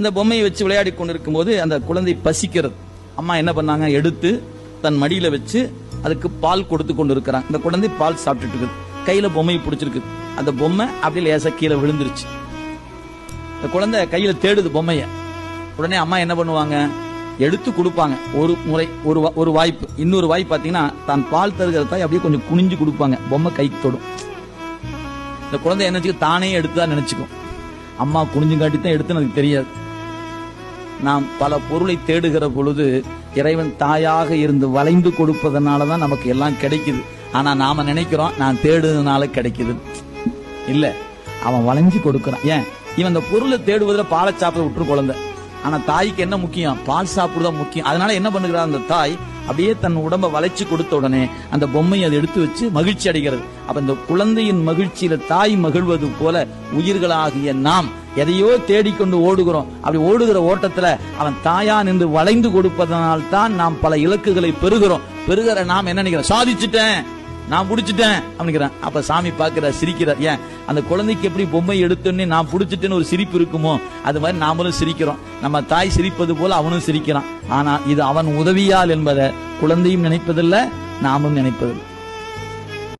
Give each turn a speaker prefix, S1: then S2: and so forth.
S1: இந்த பொம்மையை வச்சு விளையாடி கொண்டிருக்கும் போது அந்த குழந்தை பசிக்கிறது. அம்மா என்ன பண்ணாங்க? எடுத்து தன் மடியில வச்சு அதுக்கு பால் கொடுத்து கொண்டு இருக்கிறாங்க இந்த குழந்தை பால் சாப்பிட்டுட்டு இருக்குது. கையில பொம்மை பிடிச்சிருக்கு. அந்த பொம்மை அப்படியே லேசா கீழே விழுந்துருச்சு. இந்த குழந்தை கையில தேடுது பொம்மைய. உடனே அம்மா என்ன பண்ணுவாங்க? எடுத்து கொடுப்பாங்க. ஒரு முறை ஒரு வா- ஒரு வாய்ப்பு. இன்னொரு வாய்ப்பு பாத்தீங்கன்னா தான் பால் தருகிற தாய் அப்படியே கொஞ்சம் குனிஞ்சு கொடுப்பாங்க. பொம்மை கைக்கு தொடும். இந்த குழந்தை என்ன தானே எடுத்துதான் நினைச்சுக்கும். அம்மா குனிஞ்சுங்காட்டி தான் எடுத்துன்னு அதுக்கு தெரியாது. நாம் பல பொருளை தேடுகிற பொழுது இறைவன் தாயாக இருந்து வளைந்து கொடுப்பதனால தான் நமக்கு எல்லாம் கிடைக்குது. ஆனா நாம நினைக்கிறோம் நான் தேடுறதுனால கிடைக்குது. இல்ல அவன் வளைஞ்சு கொடுக்கறான். ஏன்? இவன் அந்த பொருளை தேடுவதில் பாலை சாப்பிட விட்டுரு குழந்தை. ஆனா தாய்க்கு என்ன முக்கியம்? பால் சாப்பிடுறதா முக்கியம். அதனால என்ன பண்ணுகிறா அந்த தாய்? அப்படியே தன் உடம்ப வளைச்சு கொடுத்த உடனே அந்த பொம்மையை அதை எடுத்து வச்சு மகிழ்ச்சி அடைகிறது. அப்ப இந்த குழந்தையின் மகிழ்ச்சியில தாய் மகிழ்வது போல உயிர்களாகிய நாம் எதையோ தேடிக்கொண்டு ஓடுகிறோம். அப்படி ஓடுகிற ஓட்டத்துல அவன் தாயா நின்று வளைந்து கொடுப்பதனால் தான் நாம் பல இலக்குகளை பெறுகிறோம். பெறுகிற நாம் என்ன நினைக்கிறோம்? சாதிச்சுட்டேன். நான் புடிச்சிட்டேன் அப்படிங்கிறேன். அப்ப சாமி பாக்குற சிரிக்கிறார். ஏன்? அந்த குழந்தைக்கு எப்படி பொம்மை எடுத்தோன்னே நான் புடிச்சிட்டேன்னு ஒரு சிரிப்பு இருக்குமோ அது மாதிரி நாமளும் சிரிக்கிறோம். நம்ம தாய் சிரிப்பது போல அவனும் சிரிக்கிறான். ஆனா இது அவன் உதவியால் என்பதை குழந்தையும் நினைப்பதில்லை நாமும் நினைப்பதில்லை.